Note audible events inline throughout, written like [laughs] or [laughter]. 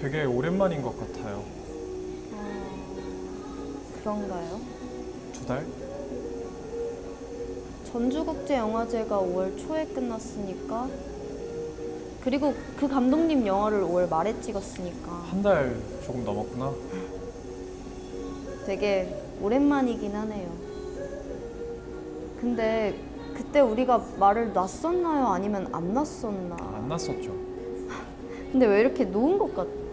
되게 오랜만인 것 같아요. 그런가요? 두 달? 전주국제영화제가 5월 초에 끝났으니까 그리고 그 감독님 영화를 5월 말에 찍었으니까 한 달 조금 넘었구나. 되게 오랜만이긴 하네요. 근데 그때 우리가 말을 놨었나요? 아니면 안 놨었나? 안 났었죠. 근데 왜 이렇게 놓은 것 같죠?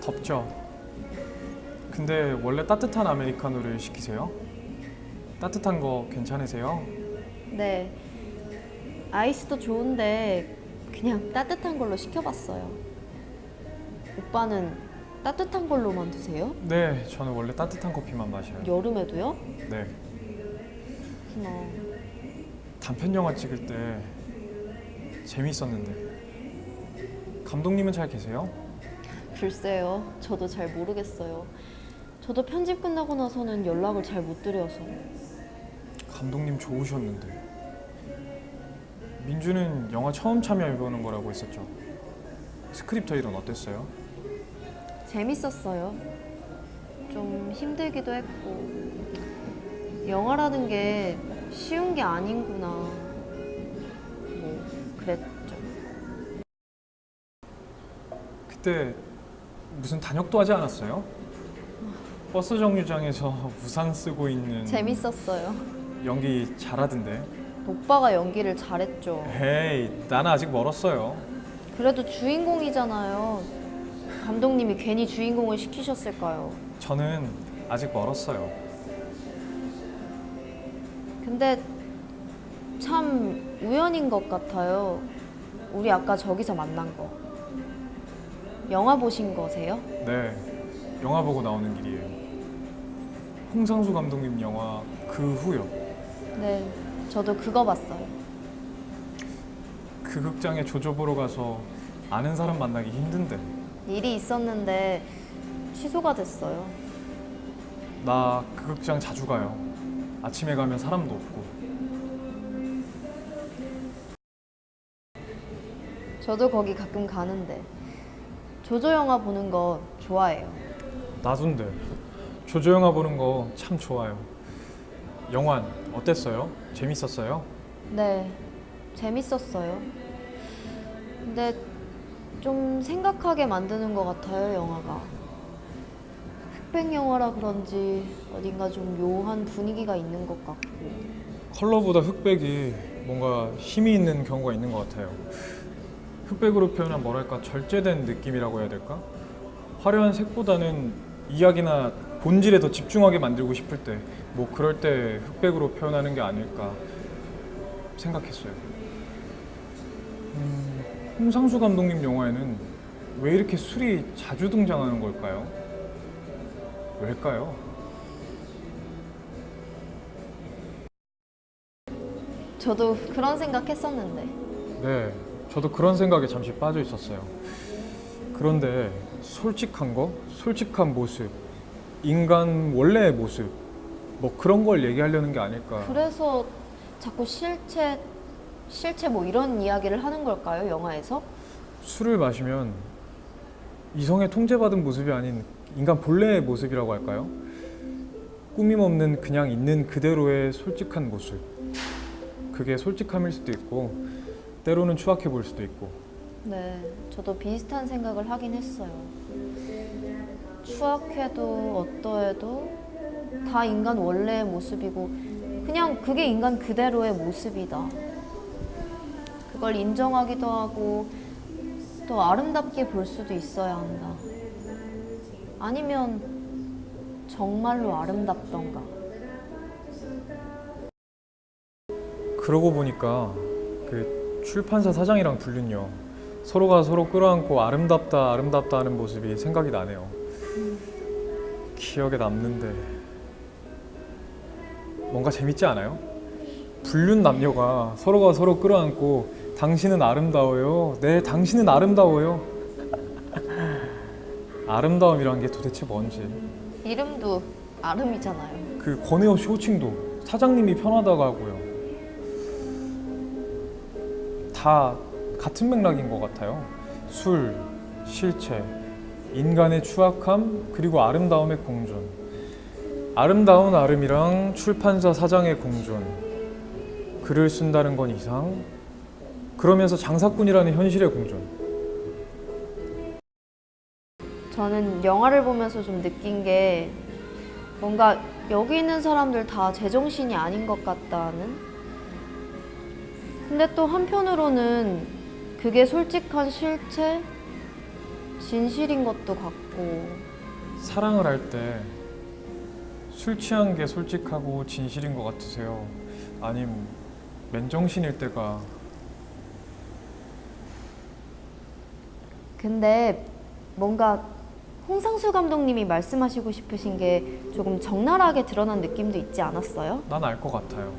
덥죠. 근데 원래 따뜻한 아메리카노를 시키세요? 따뜻한 거 괜찮으세요? 네. 아이스도 좋은데 그냥 따뜻한 걸로 시켜봤어요. 오빠는 따뜻한 걸로만 드세요? 네, 저는 원래 따뜻한 커피만 마셔요. 여름에도요? 네. 그렇구나. 단편 영화 찍을 때 재밌었는데. 감독님은 잘 계세요? 글쎄요. 저도 잘 모르겠어요. 저도 편집 끝나고 나서는 연락을 잘 못 드려서. 감독님 좋으셨는데. 민주는 영화 처음 참여해보는 거라고 했었죠. 스크립터 일은 어땠어요? 재밌었어요. 좀 힘들기도 했고. 영화라는 게 쉬운 게 아닌구나. 뭐, 그랬죠. 그때 무슨 단역도 하지 않았어요? 버스 정류장에서 우산 쓰고 있는 재밌었어요. 연기 잘하던데. 오빠가 연기를 잘했죠. 에이, 나는 아직 멀었어요. 그래도 주인공이잖아요. 감독님이 괜히 주인공을 시키셨을까요? 저는 아직 멀었어요. 근데 참 우연인 것 같아요. 우리 아까 저기서 만난 거. 영화 보신 거세요? 네, 영화 보고 나오는 길이에요. 홍상수 감독님 영화 그 후요. 네, 저도 그거 봤어요. 그 극장에 조조 보러 가서 아는 사람 만나기 힘든데 일이 있었는데 취소가 됐어요. 나 그 극장 자주 가요. 아침에 가면 사람도 없고 저도 거기 가끔 가는데 조조 영화 보는 거 좋아해요. 나둔데 조조 영화 보는 거 참 좋아요. 영화 어땠어요? 재밌었어요? 네, 재밌었어요. 근데 좀 생각하게 만드는 것 같아요, 영화가. 흑백 영화라 그런지 어딘가 좀 묘한 분위기가 있는 것 같고. 컬러보다 흑백이 뭔가 힘이 있는 경우가 있는 것 같아요. 흑백으로 표현한 뭐랄까 절제된 느낌이라고 해야 될까? 화려한 색보다는 이야기나 본질에 더 집중하게 만들고 싶을 때, 뭐 그럴 때 흑백으로 표현하는 게 아닐까 생각했어요. 음, 홍상수 감독님 영화에는 왜 이렇게 술이 자주 등장하는 걸까요? 왜일까요? 저도 그런 생각 했었는데. 네, 저도 그런 생각에 잠시 빠져 있었어요. 그런데 솔직한 거, 솔직한 모습, 인간 원래의 모습, 뭐 그런 걸 얘기하려는 게 아닐까. 그래서 자꾸 실체, 실체 뭐 이런 이야기를 하는 걸까요, 영화에서? 술을 마시면 이성에 통제받은 모습이 아닌 인간 본래의 모습이라고 할까요? 꾸밈 없는 그냥 있는 그대로의 솔직한 모습. 그게 솔직함일 수도 있고, 때로는 추악해 보일 수도 있고. 네, 저도 비슷한 생각을 하긴 했어요. 추악해도 어떠해도 다 인간 원래의 모습이고 그냥 그게 인간 그대로의 모습이다. 그걸 인정하기도 하고 또 아름답게 볼 수도 있어야 한다. 아니면 정말로 아름답던가. 그러고 보니까 그 출판사 사장이랑 불륜요 서로가 서로 끌어안고 아름답다 아름답다 하는 모습이 생각이 나네요. 기억에 남는데 뭔가 재밌지 않아요? 불륜 남녀가 서로가 서로 끌어안고 당신은 아름다워요. 네, 당신은 아름다워요. [laughs] 아름다움이란 게 도대체 뭔지 이름도 아름이잖아요. 그 권혜호 씨 호칭도 사장님이 편하다고 하고요. 다 같은 맥락인 것 같아요. 술, 실체, 인간의 추악함, 그리고 아름다움의 공존. 아름다운 아름이랑 출판사 사장의 공존. 글을 쓴다는 건 이상. 그러면서 장사꾼이라는 현실의 공존. 저는 영화를 보면서 좀 느낀 게 뭔가 여기 있는 사람들 다 제정신이 아닌 것 같다는. 근데 또 한편으로는 그게 솔직한 실체, 진실인 것도 같고. 사랑을 할 때 술 취한 게 솔직하고 진실인 것 같으세요? 아님 맨정신일 때가 근데 뭔가 홍상수 감독님이 말씀하시고 싶으신 게 조금 적나라하게 드러난 느낌도 있지 않았어요? 난 알 것 같아요.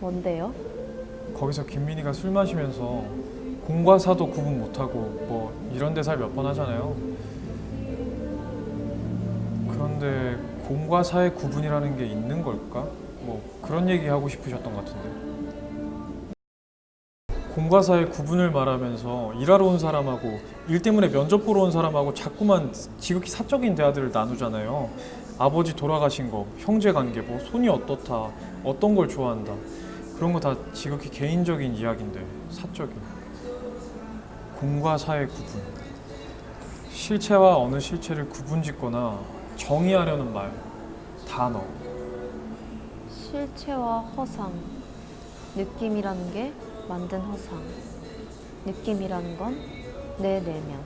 뭔데요? 거기서 김민희가 술 마시면서 공과 사도 구분 못하고 뭐 이런 대사 몇 번 하잖아요. 그런데 공과 사의 구분이라는 게 있는 걸까? 뭐 그런 얘기 하고 싶으셨던 것 같은데. 공과 사의 구분을 말하면서 일하러 온 사람하고 일 때문에 면접 보러 온 사람하고 자꾸만 지극히 사적인 대화들을 나누잖아요. 아버지 돌아가신 거, 형제 관계, 뭐 손이 어떻다, 어떤 걸 좋아한다. 그런 거 다 지극히 개인적인 이야기인데 사적인 공과 사의 구분 실체와 어느 실체를 구분짓거나 정의하려는 말 단어 실체와 허상. 느낌이라는 게 만든 허상. 느낌이라는 건 내 내면.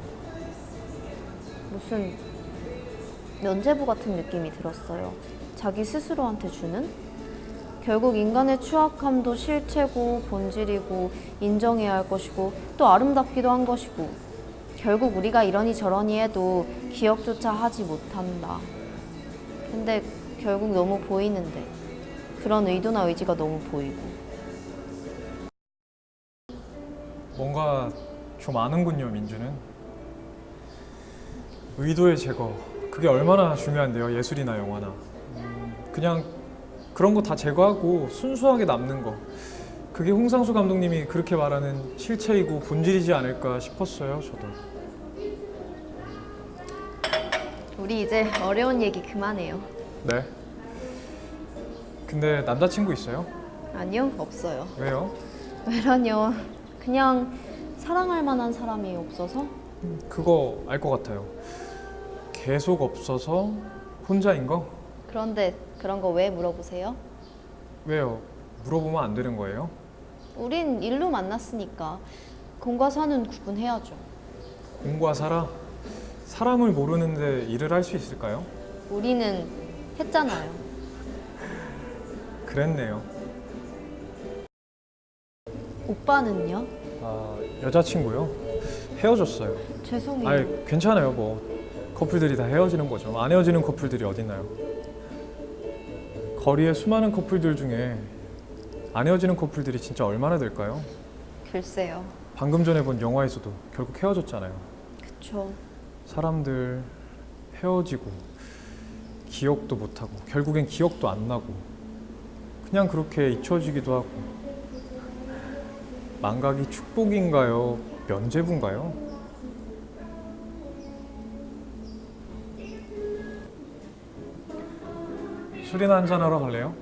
무슨 면제부 같은 느낌이 들었어요. 자기 스스로한테 주는? 결국 인간의 추악함도 실체고 본질이고 인정해야 할 것이고 또 아름답기도 한 것이고 결국 우리가 이러니 저러니 해도 기억조차 하지 못한다. 근데 결국 너무 보이는데 그런 의도나 의지가 너무 보이고. 뭔가 좀 아는군요 민주는. 의도의 제거. 그게 얼마나 중요한데요 예술이나 영화나. 음, 그냥 그런 거 다 제거하고 순수하게 남는 거 그게 홍상수 감독님이 그렇게 말하는 실체이고 본질이지 않을까 싶었어요 저도 우리 이제 어려운 얘기 그만해요. 네 근데 남자친구 있어요? 아니요, 없어요. 왜요? [laughs] 왜라뇨? 그냥 사랑할 만한 사람이 없어서 그거 알 것 같아요 계속 없어서 혼자인 거? 그런데 그런 거 왜 물어보세요? 왜요? 물어보면 안 되는 거예요? 우린 일로 만났으니까 공과 사는 구분해야죠. 공과 사람? 사람을 모르는데 일을 할 수 있을까요? 우리는 했잖아요. 그랬네요. 오빠는요? 아, 여자친구요? 헤어졌어요. 죄송해요. 아니, 괜찮아요. 뭐 커플들이 다 헤어지는 거죠. 안 헤어지는 커플들이 어딨나요? 거리에 수많은 커플들 중에 안 헤어지는 커플들이 진짜 얼마나 될까요? 글쎄요. 방금 전에 본 영화에서도 결국 헤어졌잖아요. 그쵸. 사람들 헤어지고 기억도 못 하고 결국엔 기억도 안 나고 그냥 그렇게 잊혀지기도 하고 망각이 축복인가요? 면죄부인가요? 술이나 한잔 하러 갈래요?